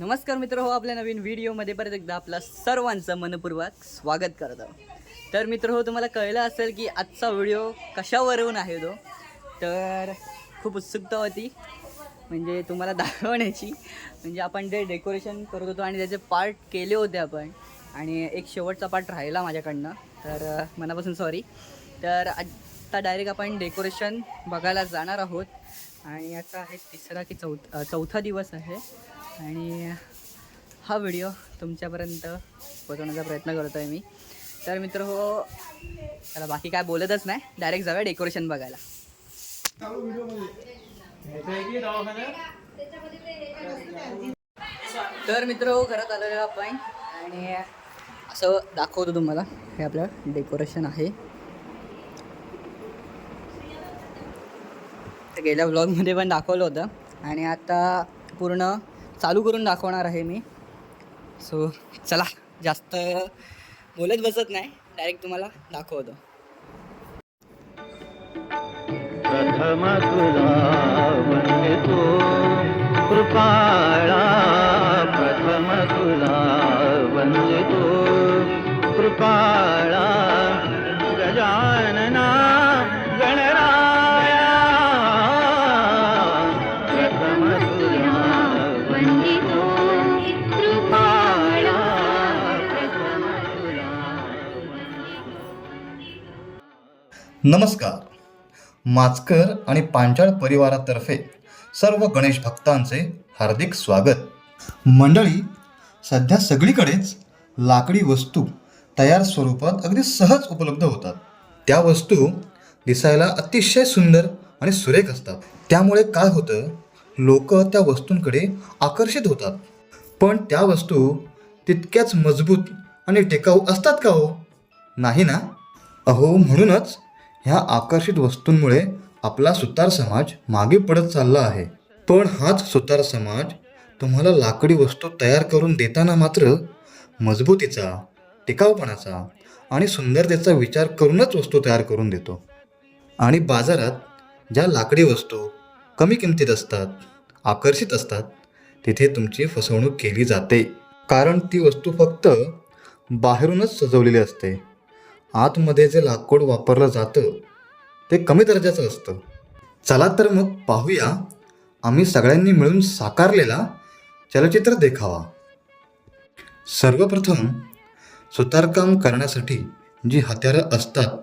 नमस्कार मित्र हो आपल्या नवीन व्हिडिओमध्ये परत एकदा आपला सर्वांचं मनपूर्वक स्वागत करत. आहोत तर मित्र हो तुम्हाला कळलं असेल की आजचा व्हिडिओ कशावरून आहे तो? तर खूप उत्सुकता होती. म्हणजे तुम्हाला दाखवण्याची. म्हणजे आपण जे डेकोरेशन करत होतो आणि त्याचे पार्ट केले होते आपण आणि एक शेवटचा पार्ट राहिला माझ्याकडनं. तर मनापासून सॉरी तर आत्ता डायरेक्ट आपण डेकोरेशन बघायला जाणार आहोत. आणि आता आहे तिसरा की चौथ चौथा दिवस आहे. आणि हा व्हिडिओ तुमच्यापर्यंत पोहोचवण्याचा प्रयत्न करतो आहे मी. तर मित्र हो त्याला बाकी काय बोलतच नाही. डायरेक्ट जाऊया डेकोरेशन बघायला. तर मित्र हो घरात आलेलो आपण. आणि असं दाखवतो तुम्हाला हे आपलं डेकोरेशन आहे. गेल्या ब्लॉगमध्ये पण दाखवलं होतं. आणि आता पूर्ण चालू करून दाखवणार आहे मी. सो चला जास्त बोलत बसत नाही. डायरेक्ट तुम्हाला दाखवतो. प्रथम तुला वंदितो कृपाळा प्रथम तुला तो कृपाळा नमस्कार. माचकर आणि पांचाळ परिवारातर्फे सर्व गणेश भक्तांचे हार्दिक स्वागत. मंडळी सध्या सगळीकडेच लाकडी वस्तू तयार स्वरूपात अगदी सहज उपलब्ध होतात. त्या वस्तू दिसायला अतिशय सुंदर आणि सुरेख असतात. त्यामुळे काय होतं लोक त्या वस्तूंकडे आकर्षित होतात. पण त्या वस्तू तितक्याच मजबूत आणि टिकाऊ असतात का हो? नाही ना? अहो म्हणूनच ह्या आकर्षित वस्तूंमुळे आपला सुतार समाज मागे पडत चालला आहे. पण हाच सुतार समाज तुम्हाला लाकडी वस्तू तयार करून देताना मात्र मजबूतीचा टिकाऊपणाचा आणि सुंदरतेचा विचार करूनच वस्तू तयार करून देतो. आणि बाजारात ज्या लाकडी वस्तू कमी किमतीत असतात आकर्षित असतात तिथे तुमची फसवणूक केली जाते. कारण ती वस्तू फक्त बाहेरूनच सजवलेली असते. आतमध्ये जे लाकूड वापरलं जातं ते कमी दर्जाचं असतं. चला तर मग पाहूया. आम्ही सगळ्यांनी मिळून साकारलेला चलचित्र देखावा. सर्वप्रथम सुतारकाम करण्यासाठी जी हत्यारं असतात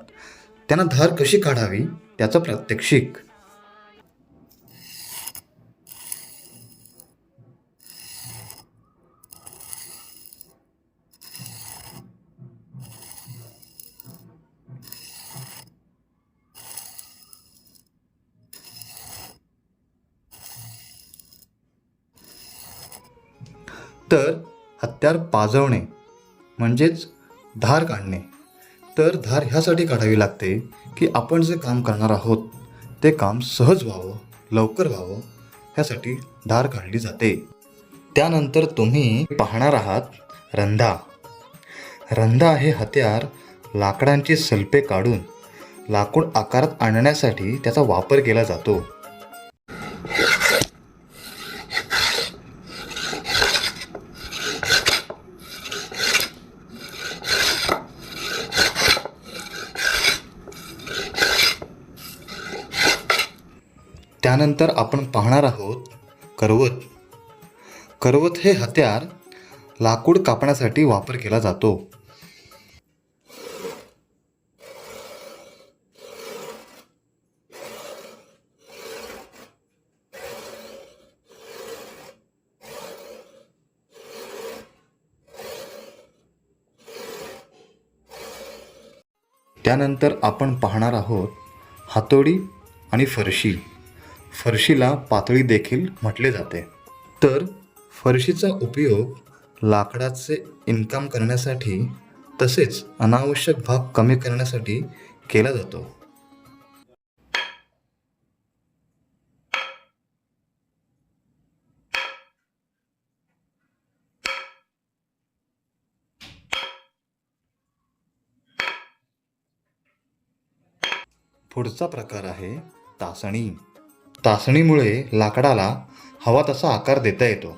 त्यांना धार कशी काढावी त्याचं प्रात्यक्षिक. तर हत्यार पाजवणे म्हणजेच धार काढणे. तर धार ह्यासाठी काढावी लागते की आपण जे काम करणार आहोत ते काम सहज व्हावं लवकर व्हावं ह्यासाठी धार काढली जाते. त्यानंतर तुम्ही पाहणार आहात रंधा. रंधा हे हत्यार लाकडांची सल्पे काढून लाकूड आकारात आणण्यासाठी त्याचा वापर केला जातो. त्यानंतर आपण पाहणार आहोत करवत. करवत हे हत्यार लाकूड कापण्यासाठी वापर केला जातो. त्यानंतर आपण पाहणार आहोत हातोडी आणि फरशी. फरशीला पातळी देखील म्हटले जाते. तर फरशीचा उपयोग लाकडाचे इन्कम करण्यासाठी तसेच अनावश्यक भाग कमी करण्यासाठी केला जातो. पुढचा प्रकार आहे तासणी. तासणीमुळे लाकडाला हवा तसा आकार देता येतो.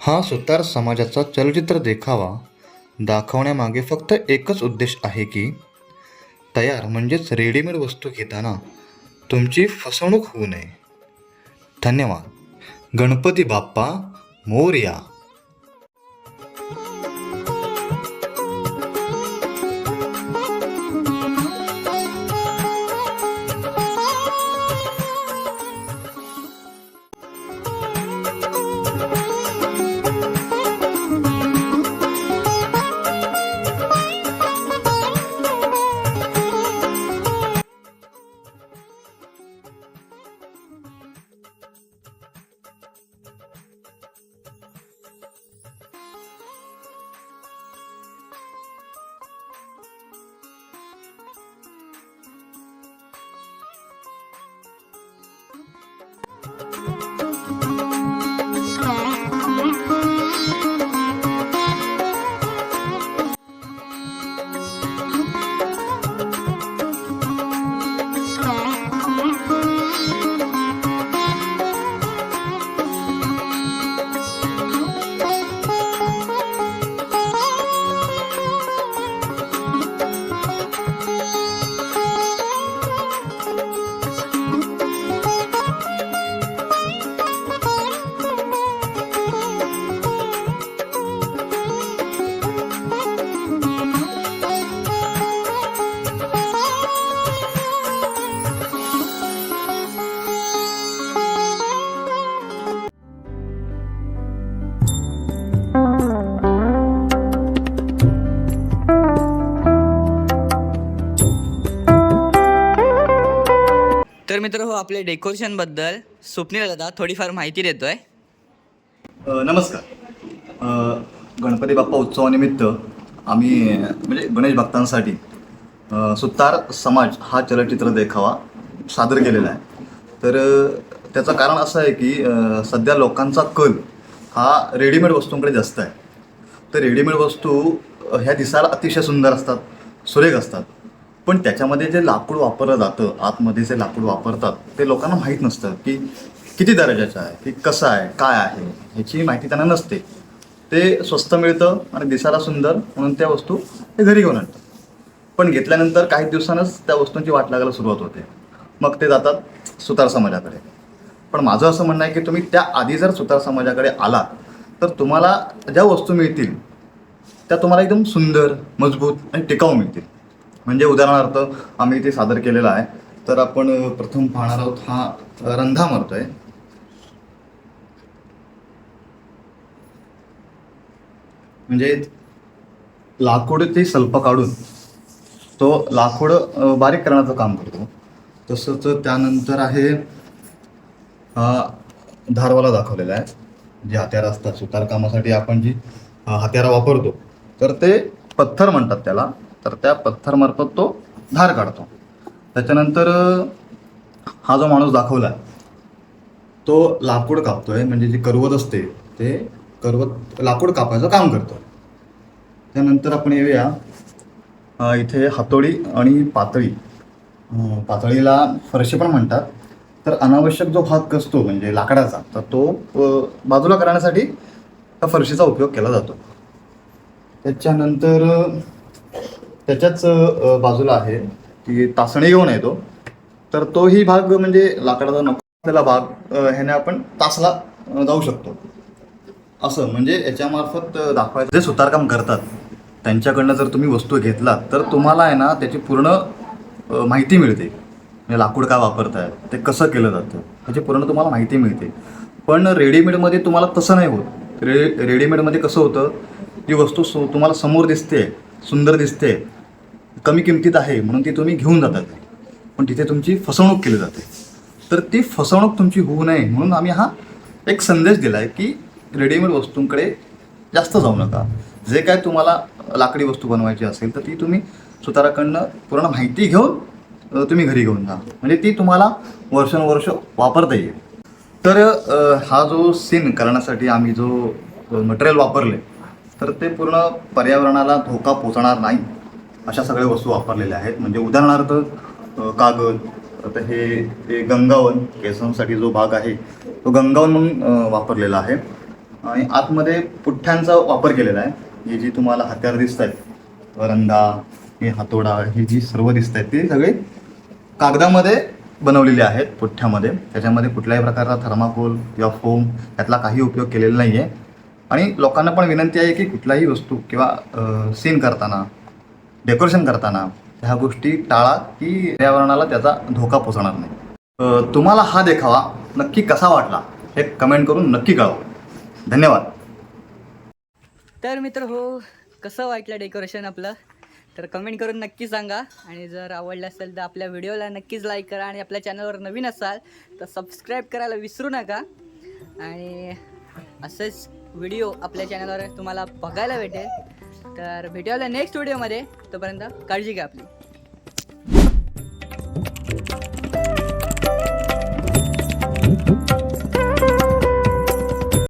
हा सुतार समाजाचा चलचित्र देखावा दाखवण्यामागे फक्त एकच उद्देश आहे की तयार म्हणजेच रेडीमेड वस्तू घेताना तुमची फसवणूक होऊ नये. धन्यवाद गणपती बाप्पा मोरया तर मित्र हो आपल्या डेकोरेशनबद्दल स्वप्नील दादा थोडीफार माहिती देतोय. नमस्कार. गणपती बाप्पा उत्सवानिमित्त आम्ही म्हणजे गणेश भक्तांसाठी सुतार समाज हा चलचित्र देखावा सादर केलेला आहे. तर त्याचं कारण असं आहे की सध्या लोकांचा कल हा रेडीमेड वस्तूंकडे जास्त आहे. तर रेडीमेड वस्तू ह्या दिसायला अतिशय सुंदर असतात सुरेख असतात. पण त्याच्यामध्ये जे लाकूड वापरलं जातं आतमध्ये जे लाकूड वापरतात ते लोकांना माहीत नसतं की किती दर्जाचं आहे की कसं आहे काय आहे ह्याची माहिती त्यांना नसते. ते स्वस्त मिळतं आणि दिसायला सुंदर म्हणून त्या वस्तू ते घरी घेऊन आणतात. पण घेतल्यानंतर काही दिवसानंच त्या वस्तूंची वाट लागायला सुरुवात होते. मग ते जातात सुतार समाजाकडे. पण माझं असं म्हणणं आहे की तुम्ही त्या आधी जर सुतार समाजाकडे आलात तर तुम्हाला ज्या वस्तू मिळतील त्या तुम्हाला एकदम सुंदर मजबूत आणि टिकाऊ मिळतील. म्हणजे उदाहरणार्थ आम्ही ते सादर केलेला आहे. तर आपण प्रथम पाहणार आहोत हा रंधा मरतोय. म्हणजे लाकूड ते सल्प काढून तो लाकूड बारीक करण्याचं काम करतो. तसंच त्यानंतर आहे हा धारवाला दाखवलेला आहे. जे हत्यारं असतात सुतारकामासाठी आपण जी हत्यारं वापरतो तर ते पत्थर म्हणतात त्याला. तर त्या पत्थरमार्फत तो धार काढतो. त्याच्यानंतर हा जो माणूस दाखवला तो लाकूड कापतोय म्हणजे जी करवत असते ते करवत लाकूड कापायचं काम करतो त्यानंतर आपण येऊया इथे हातोडी आणि पातळी. पातळीला फरशी पण म्हणतात. तर अनावश्यक जो भाग असतो म्हणजे लाकडाचा तर तो बाजूला करण्यासाठी त्या फरशीचा उपयोग केला जातो. त्याच्यानंतर त्याच्याच बाजूला आहे की तासणी घेऊन येतो. तर तोही भाग म्हणजे लाकडाचा नको असलेला भाग ह्याने आपण तासला जाऊ शकतो. असं म्हणजे याच्यामार्फत दाखवायचं. जे सुतारकाम करतात त्यांच्याकडनं जर तुम्ही वस्तू घेतलात तर तुम्हाला आहे ना त्याची पूर्ण माहिती मिळते. म्हणजे लाकूड काय वापरताय ते कसं केलं जातं ह्याची पूर्ण तुम्हाला माहिती मिळते. पण रेडीमेडमध्ये तुम्हाला तसं नाही होत. रे रेडीमेडमध्ये कसं होतं जी वस्तू तुम्हाला समोर दिसते सुंदर दिसते कमी किमतीत आहे म्हणून ती तुम्ही घेऊन जातात. पण तिथे तुमची फसवणूक केली जाते. तर ती फसवणूक तुमची होऊ नये म्हणून आम्ही हा एक संदेश दिला आहे की रेडीमेड वस्तूंकडे जास्त जाऊ नका. जे काय तुम्हाला लाकडी वस्तू बनवायची असेल तर ती तुम्ही सुताराकडनं पूर्ण माहिती घेऊन तुम्ही घरी घेऊन जा. म्हणजे ती तुम्हाला वर्षानुवर्ष वापरता येईल. तर हा जो सीन करण्यासाठी आम्ही जो मटेरियल वापरले तर ते पूर्ण पर्यावरणाला धोका पोचणार नाही. अशा सगळ्या वस्तू वापरलेल्या आहेत. म्हणजे उदाहरणार्थ कागद आता हे ते गंगावन केसांसाठी जो भाग आहे तो गंगावन म्हणून वापरलेला आहे. आणि आतमध्ये पुठ्ठ्यांचा वापर केलेला आहे. ही जी तुम्हाला हत्यार दिसत आहेत वरंदा हे हातोडा हे जी सर्व दिसत आहेत ते सगळे कागदामध्ये बनवलेले आहेत पुठ्ठ्यामध्ये. त्याच्यामध्ये कुठल्याही प्रकारचा थर्माकोल किंवा फोम यातला काही उपयोग केलेला नाही आहे आणि लोकांना पण विनंती आहे की कुठलाही वस्तू किंवा सीन करताना डेकोरेशन करताना ह्या गोष्टी टाळा की पर्यावरणाला त्याचा धोका पोचणार नाही. तुम्हाला हा देखावा नक्की कसा वाटला हे कमेंट करून नक्की कळवा. धन्यवाद. तर मित्र हो कसं वाटलं डेकोरेशन आपलं? तर कमेंट करून नक्की सांगा. आणि जर आवडलं असेल तर आपल्या व्हिडिओला नक्कीच लाईक करा आणि आपल्या चॅनलवर नवीन असाल तर सबस्क्राईब करायला विसरू नका. आणि असेच व्हिडिओ आपल्या चॅनलवर तुम्हाला बघायला भेटेल. तर भेटूया नेक्स्ट व्हिडिओमध्ये तोपर्यंत काळजी घ्या आपली.